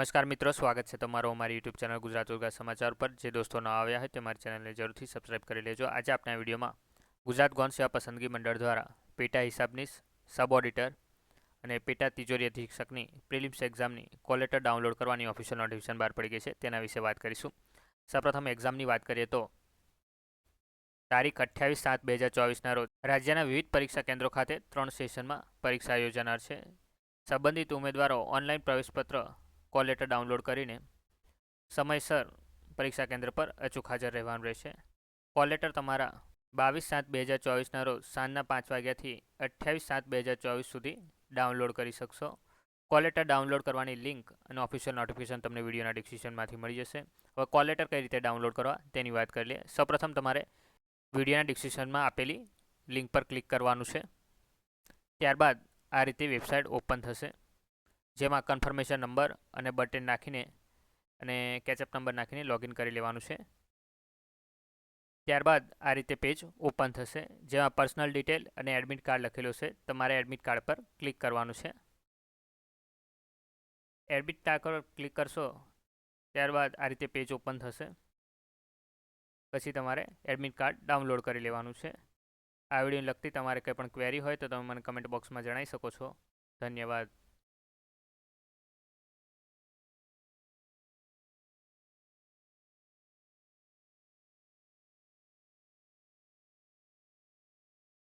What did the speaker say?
નમસ્કાર મિત્રો, સ્વાગત છે તમારો અમારી યુટ્યુબ ચેનલ ગુજરાત ઉર્ગા સમાચાર પર. જે દોસ્તો ન આવ્યા હોય તે મારી ચેનલને જરૂરથી સબસ્ક્રાઇબ કરી લેજો. આજે આપણા વિડીયોમાં ગુજરાત ગૌણ સેવા પસંદગી મંડળ દ્વારા પેટા હિસાબનીસ સબ ઓડિટર અને પેટા તિજોરી અધિક્ષકની પ્રિલિમ્સ એક્ઝામની કોલેટર ડાઉનલોડ કરવાની ઓફિશિયલ નોટિફિકેશન બહાર પડી ગઈ છે. તેના વિશે વાત કરીશું. સૌપ્રથમ એક્ઝામની વાત કરીએ તો તારીખ અઠ્યાવીસ સાત બે હજાર ચોવીસના રોજ રાજ્યના વિવિધ પરીક્ષા કેન્દ્રો ખાતે ત્રણ સેશનમાં પરીક્ષા યોજાનાર છે. સંબંધિત ઉમેદવારો ઓનલાઈન પ્રવેશપત્ર કોલ લેટર ડાઉનલોડ કરીને સમયસર પરીક્ષા કેન્દ્ર પર અચૂક હાજર રહેવાનું રહેશે. કોલ લેટર તમારા બાવીસ સાત બે હજાર ચોવીસના રોજ સાંજના પાંચ વાગ્યાથી અઠ્યાવીસ સાત બે હજાર ચોવીસ સુધી ડાઉનલોડ કરી શકશો. કોલ લેટર ડાઉનલોડ કરવાની લિંક અને ઓફિશિયલ નોટિફિકેશન તમને વિડીયોના ડિસ્ક્રિપ્શનમાંથી મળી જશે. હવે કોલ લેટર કઈ રીતે ડાઉનલોડ કરવા તેની વાત કરી લઈએ. સૌપ્રથમ તમારે વિડીયોના ડિસ્ક્રિપ્શનમાં આપેલી લિંક પર ક્લિક કરવાનું છે. ત્યારબાદ આ રીતે વેબસાઇટ ઓપન થશે. જેમાં કન્ફર્મેશન નંબર અને બટન નાખીને અને કેચઅપ નંબર નાખીને લોગિન કરી લેવાનું છે. ત્યારબાદ આ રીતે પેજ ઓપન થશે, જેમાં પર્સનલ ડિટેલ અને એડમિટ કાર્ડ લખેલો છે. તમારે એડમિટ કાર્ડ પર ક્લિક કરવાનું છે. એડમિટ કાર્ડ પર ક્લિક કરશો, ત્યારબાદ આ રીતે પેજ ઓપન થશે. પછી તમારે એડમિટ કાર્ડ ડાઉનલોડ કરી લેવાનું છે. આ વિડીયોને લગતી તમારે કંઈ પણ ક્વેરી હોય તો તમે મને કમેન્ટ બોક્સમાં જણાવી શકો છો. ધન્યવાદ.